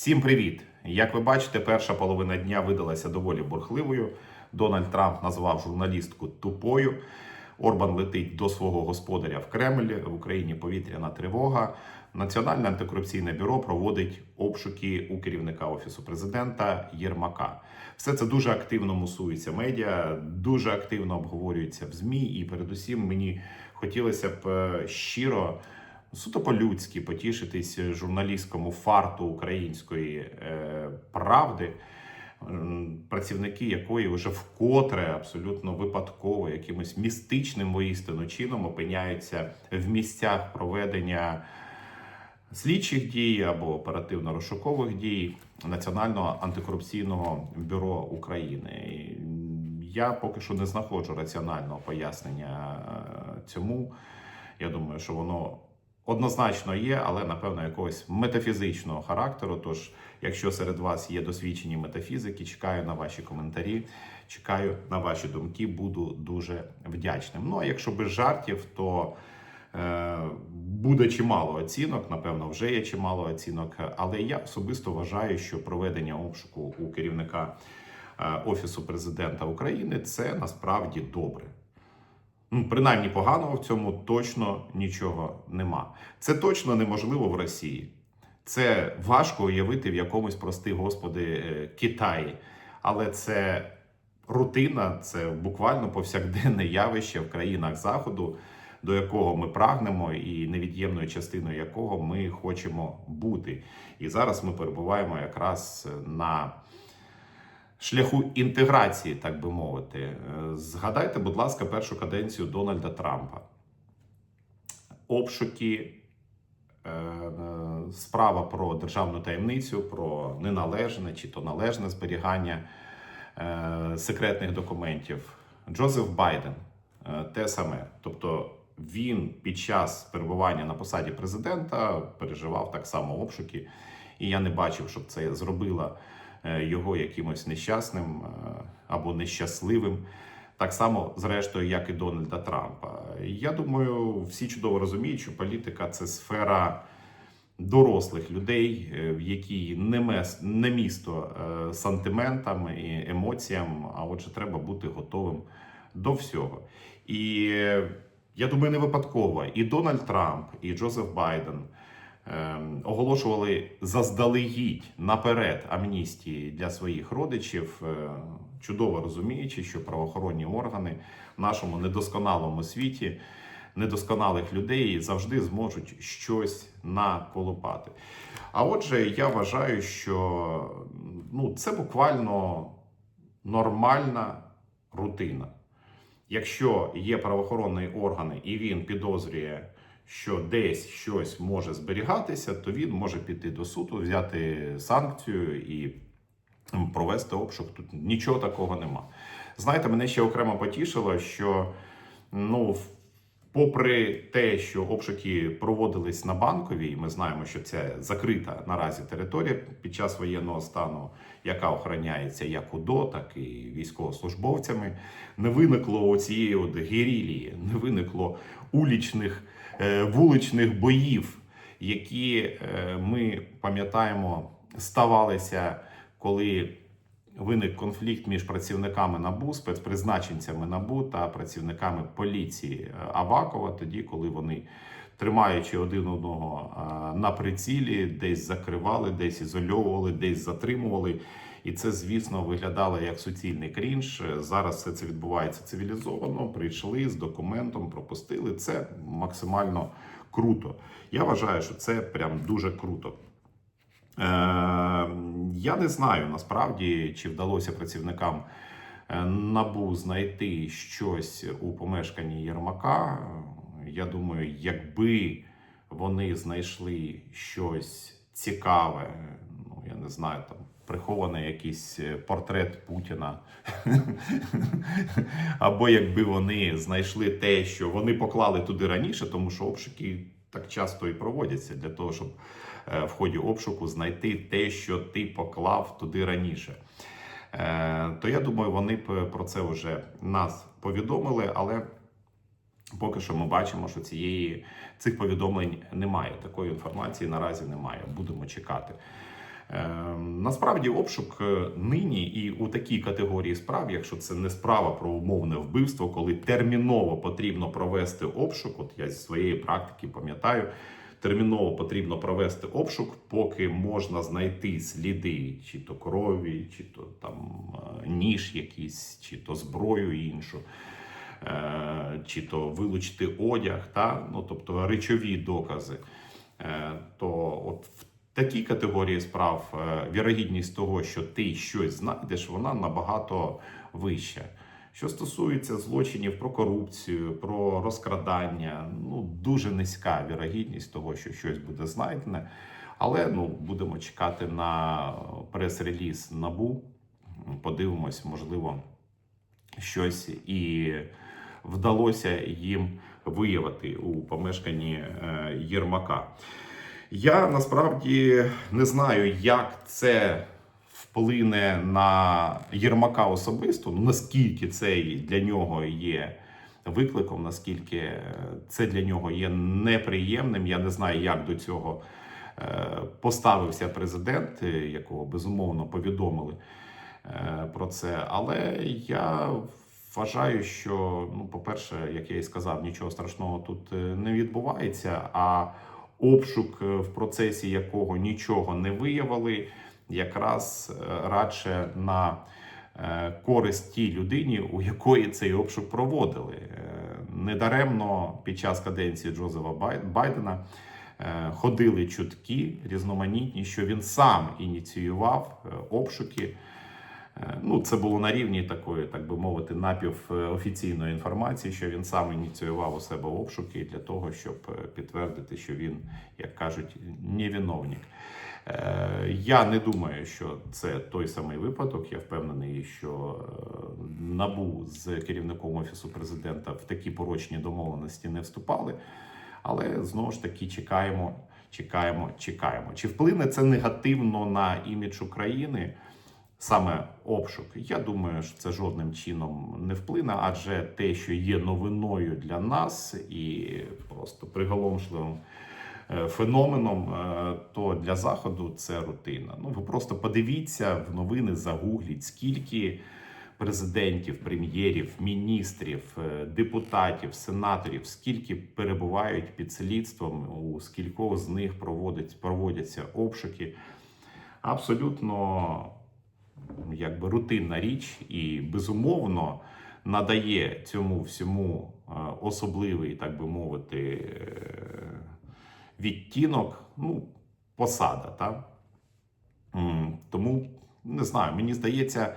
Всім привіт! Як ви бачите, перша половина дня видалася доволі бурхливою. Дональд Трамп назвав журналістку тупою. Орбан летить до свого господаря в Кремль. В Україні повітряна тривога. Національне антикорупційне бюро проводить обшуки у керівника офісу президента Єрмака. Все це дуже активно мусується медіа, дуже активно обговорюється в змі. І передусім мені хотілося б е, щиро суто по-людськи потішитись журналістському фарту української е, правди, працівники якої вже вкотре абсолютно випадково, якимось містичним воістину чином опиняються в місцях проведення слідчих дій або оперативно-розшукових дій Національного антикорупційного бюро України. Я поки що не знаходжу раціонального пояснення е, цьому. Я думаю, що воно однозначно є, але напевно якогось метафізичного характеру. Тож, якщо серед вас є досвідчені метафізики, чекаю на ваші коментарі, чекаю на ваші думки, буду дуже вдячним. Ну а якщо без жартів, то е, буде чимало оцінок, напевно, вже є чимало оцінок. Але я особисто вважаю, що проведення обшуку у керівника е, Офісу президента України це насправді добре. Ну, принаймні поганого в цьому точно нічого нема. Це точно неможливо в Росії. Це важко уявити в якомусь, прости господи, е, Китаї. Але це рутина, це буквально повсякденне явище в країнах Заходу, до якого ми прагнемо, і невід'ємною частиною якого ми хочемо бути. І зараз ми перебуваємо якраз на шляху інтеграції, так би мовити. Е, Згадайте, будь ласка, першу каденцію Дональда Трампа. Обшуки, е, е, справа про державну таємницю, про неналежне чи то належне зберігання секретних документів. Джозеф Байден те саме. Тобто він під час перебування на посаді президента переживав так само обшуки, і я не бачив, щоб це зробила його якимось нещасним е, або нещасливим. Так само, зрештою, як і Дональда Трампа. Я думаю, всі чудово розуміють, що політика це сфера дорослих людей, е, в якій не, мес, не місто е, сантиментам і емоціям, а отже, треба бути готовим до всього. І е, я думаю, не випадково і Дональд Трамп, і Джозеф Байден оголошували заздалегідь наперед амністії для своїх родичів, е, чудово розуміючи, що правоохоронні органи в нашому недосконалому світі. Недосконалих людей завжди зможуть щось наколупати. А отже, я вважаю, що ну, це буквально нормальна рутина. Якщо є правоохоронні органи і він підозрює, що десь щось може зберігатися, то він може піти до суду, взяти санкцію і провести обшук. Тут нічого такого нема. Знаєте, мене ще окремо потішило, що ну, попри те, що обшуки проводились на банковій, ми знаємо, що це закрита наразі територія під час воєнного стану, яка охороняється як УДО, так і військовослужбовцями. Не виникло цієї от герілії, не виникло улічних вуличних боїв, які е, ми пам'ятаємо ставалися, коли виник конфлікт між працівниками НАБУ, спецпризначенцями НАБУ та працівниками поліції е, Авакова, тоді, коли вони, тримаючи один одного е, на прицілі, десь закривали, десь ізольовували, десь затримували. І це, звісно, виглядало як суцільний крінж. Зараз все це відбувається цивілізовано. Прийшли з документом, пропустили. Це максимально круто. Я вважаю, що це прям дуже круто. Е, я не знаю насправді, чи вдалося працівникам е, набу знайти щось у помешканні Єрмака. Я думаю, якби вони знайшли щось цікаве, ну я не знаю, там прихований якийсь е, портрет Путіна, або якби вони знайшли те, що вони поклали туди раніше, тому що обшуки так часто і проводяться для того, щоб е, в ході обшуку знайти те, що ти поклав туди раніше. Е, То я думаю, вони б про це вже нас повідомили, але поки що ми бачимо, що цієї цих повідомлень немає. Такої інформації наразі немає. Будемо чекати. Е, Насправді обшук е, нині і у такій категорії справ, якщо це не справа про умовне вбивство, коли терміново потрібно провести обшук, от я зі своєї практики пам'ятаю, терміново потрібно провести обшук, поки можна знайти сліди, чи то крові, чи то там е, ніж якийсь, чи то зброю іншу. е, Чи то вилучити одяг, та? ну, тобто речові докази, то от в такій категорії справ е, вірогідність того, що ти щось знайдеш, вона набагато вища. Що стосується злочинів про корупцію, про розкрадання, ну дуже низька вірогідність того, що щось буде знайдене. Але ну будемо чекати на прес-реліз набу. Подивимось, можливо, щось і вдалося їм виявити у помешканні е, Єрмака. Я насправді не знаю, як це вплине на Єрмака особисто, ну, наскільки це для нього є викликом, наскільки це для нього є неприємним. Я не знаю, як до цього е, поставився президент, е, якого безумовно повідомили е, про це. Але я вважаю, що, ну, по-перше, як я і сказав, нічого страшного тут не відбувається. А обшук, е, в процесі якого нічого не виявили, якраз е, радше на е, користь тій людині, у якої цей обшук проводили. Недаремно під час каденції Джозефа Бай- Байдена ходили чутки різноманітні, що він сам ініціював обшуки. Е, Ну, це було на рівні такої, так би мовити, напівофіційної інформації, що він сам ініціював у себе обшуки для того, щоб е, підтвердити, що він, як кажуть, невиновник. Е, Я не думаю, що це той самий випадок. Я впевнений, що е, набу з керівником офісу президента в такі порочні домовленості не вступали. Але знову ж таки чекаємо, чекаємо, чекаємо. Чи вплине це негативно на імідж України? Саме обшук, я думаю, що це жодним чином не вплине, адже те, що є новиною для нас і просто приголомшливим е, феноменом, е, то для заходу це рутина. Ну ви просто подивіться в новини, загугліть, скільки президентів, прем'єрів, міністрів, е, депутатів, сенаторів, скільки перебувають під слідством, у скількох з них проводять, проводяться обшуки. Абсолютно якби рутинна річ, і безумовно надає цьому всьому е, особливий, так би мовити, е, відтінок, ну, посада. Та? Тому не знаю, мені здається,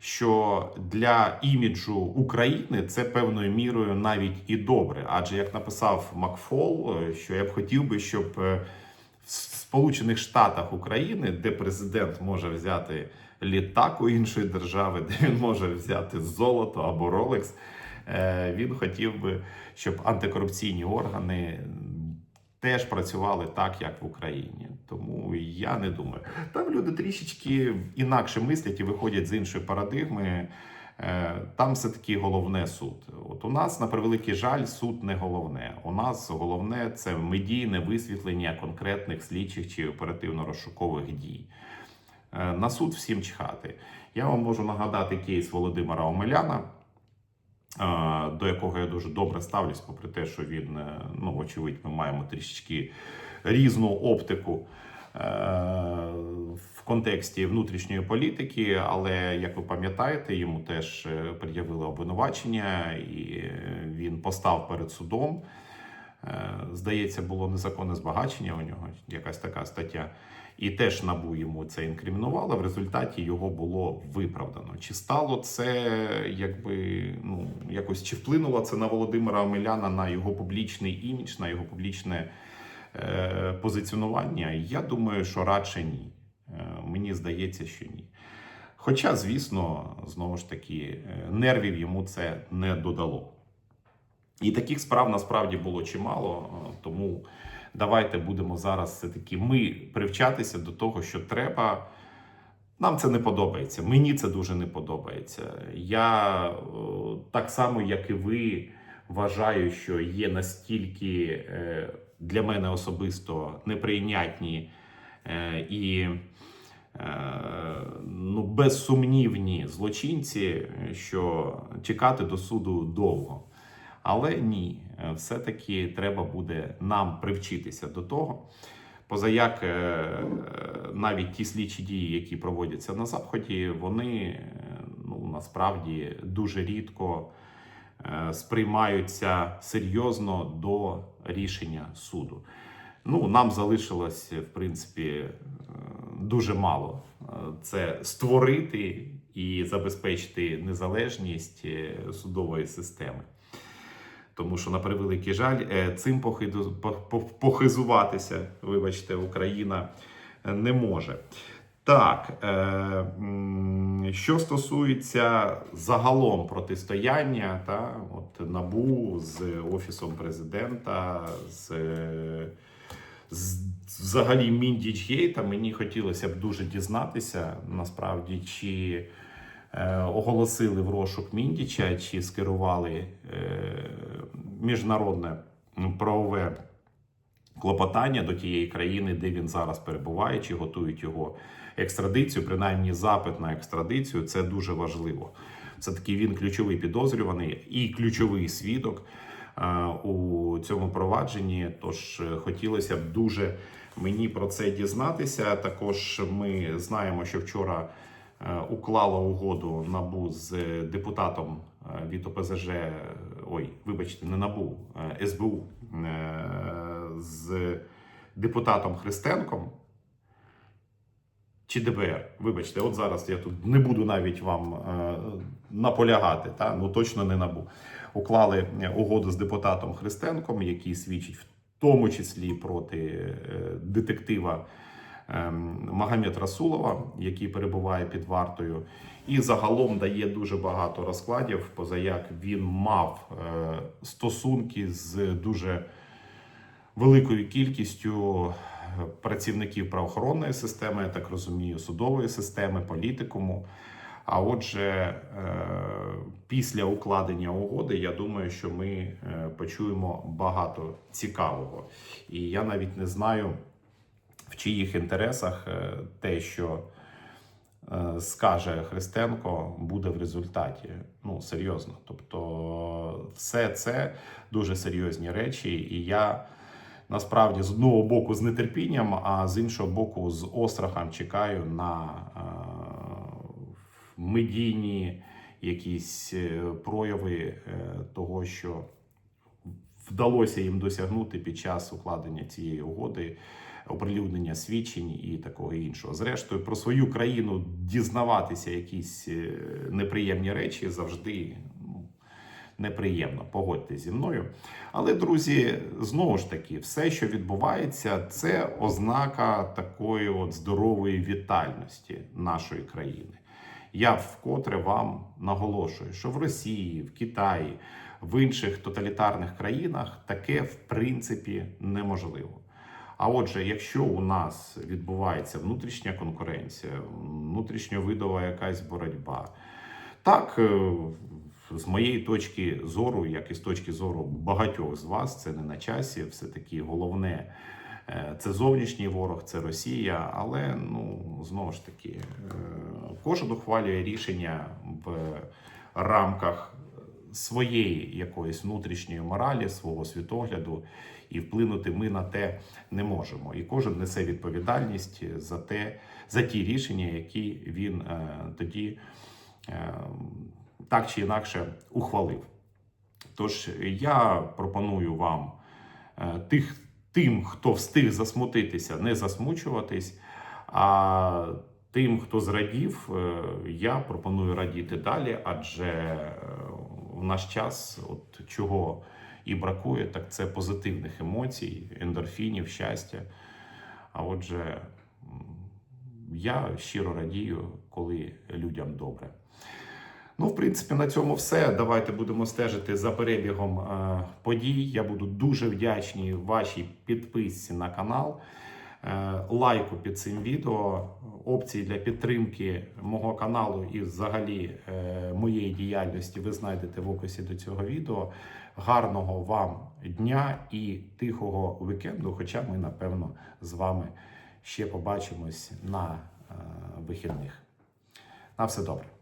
що для іміджу України це певною мірою навіть і добре. Адже як написав Макфол, е, що я б хотів би, щоб в Сполучених Штатах України, де президент може взяти літак у іншої держави, де він може взяти золото або Ролекс, він хотів би, щоб антикорупційні органи теж працювали так, як в Україні. Тому я не думаю. Там люди трішечки інакше мислять і виходять з іншої парадигми. Е, Там все-таки головне суд. От у нас, на превеликий жаль, суд не головне. У нас головне це медійне висвітлення конкретних слідчих чи оперативно-розшукових дій. Е, На суд всім чхати. Я вам можу нагадати кейс Володимира Омеляна, е, до якого я дуже добре ставлюсь, попри те, що він, е, ну, вочевидь, ми маємо трішечки різну оптику в контексті внутрішньої політики, але як ви пам'ятаєте, йому теж пред'явили обвинувачення, і він постав перед судом. Здається, було незаконне збагачення у нього, якась така стаття. І теж набу йому це інкримінувало. В результаті його було виправдано. Чи стало це якби ну якось чи вплинуло це на Володимира Омеляна, на його публічний імідж, на його публічне е, позиціонування? Я думаю, що радше ні. Е, мені здається, що ні. Хоча, звісно, знову ж таки, е, нервів йому це не додало. І таких справ насправді було чимало, е, тому давайте будемо зараз все-таки ми привчатися до того, що треба. Нам це не подобається. Мені це дуже не подобається. Я е, так само, як і ви, вважаю, що є настільки е, для мене особисто неприйнятні е, і ну, безсумнівні злочинці, що чекати до суду довго. Але ні, е, все-таки треба буде нам привчитися до того. Позаяк е, е, навіть ті слідчі дії, які проводяться на заході, вони ну, насправді дуже рідко сприймаються серйозно до рішення суду. Ну, нам залишилось, в принципі, дуже мало. Це створити і забезпечити незалежність судової системи. Тому що, на превеликий жаль, е, цим похиду- по- по- похизуватися, вибачте, Україна е, не може. Так, е, що стосується загалом протистояння, та, от НАБУ з Офісом президента, з, з взагалі Міндічгейта, мені хотілося б дуже дізнатися, насправді, чи оголосили в розшук Міндіча, чи скерували е, міжнародне правове клопотання до тієї країни, де він зараз перебуває, чи готують його екстрадицію, принаймні запит на екстрадицію. Це дуже важливо. Все таки він ключовий підозрюваний і ключовий свідок е, у цьому провадженні. Тож е, хотілося б дуже мені про це дізнатися. Також ми знаємо, що вчора е, уклала угоду набу з депутатом е, від ОПЗЖ. Ой, вибачте, не набу е, СБУ е, з депутатом Христенком. Чи ДБР, вибачте, от зараз я тут не буду навіть вам е, наполягати, та ну точно не набу. Уклали е, угоду з депутатом Христенком, який свідчить в тому числі проти е, детектива е, Магомед Расулова, який перебуває під вартою, і загалом дає дуже багато розкладів, позаяк він мав е, стосунки з дуже великою кількістю працівників правоохоронної системи, я так розумію, судової системи, політикуму. А отже, е, після укладення угоди, я думаю, що ми е, почуємо багато цікавого. І я навіть не знаю, в чиїх інтересах е, те, що е, скаже Христенко, буде в результаті. Ну, серйозно. Тобто, все це дуже серйозні речі, і я насправді з одного боку з нетерпінням, а з іншого боку, з острахом чекаю на е, медійні якісь е, прояви е, того, що вдалося їм досягнути під час укладення цієї угоди, оприлюднення свідчень і такого іншого. Зрештою, про свою країну дізнаватися якісь е, неприємні речі завжди. ну, Неприємно, погодьте зі мною. Але, друзі, знову ж таки, все, що відбувається, це ознака такої от здорової вітальності нашої країни. Я вкотре вам наголошую, що в Росії, в Китаї, в інших тоталітарних країнах таке в принципі неможливо. А отже, якщо у нас відбувається внутрішня конкуренція, внутрішньовидова якась боротьба, так, е, з моєї точки зору, як і з точки зору багатьох з вас, це не на часі. Все таки головне е, це зовнішній ворог, це Росія. Але ну знову ж таки, е, кожен ухвалює рішення в рамках своєї якоїсь внутрішньої моралі, свого світогляду, і вплинути ми на те не можемо. І кожен несе відповідальність за те, за ті рішення, які він е, тоді. Е, так чи інакше ухвалив. Тож я пропоную вам е, тих, тим, хто встиг засмутитися, не засмучуватись. А тим, хто зрадів, е, я пропоную радіти далі, адже е, в наш час, от чого і бракує, так це позитивних емоцій, ендорфінів, щастя. А отже, я щиро радію, коли людям добре. Ну, в принципі, на цьому все. Давайте будемо стежити за перебігом е, подій. Я буду дуже вдячний вашій підписці на канал, лайку під цим відео, опції для підтримки мого каналу і взагалі е, моєї діяльності ви знайдете в описі до цього відео. Гарного вам дня і тихого вікенду. Хоча ми, напевно, з вами ще побачимось на. е, вихідних. На все добре.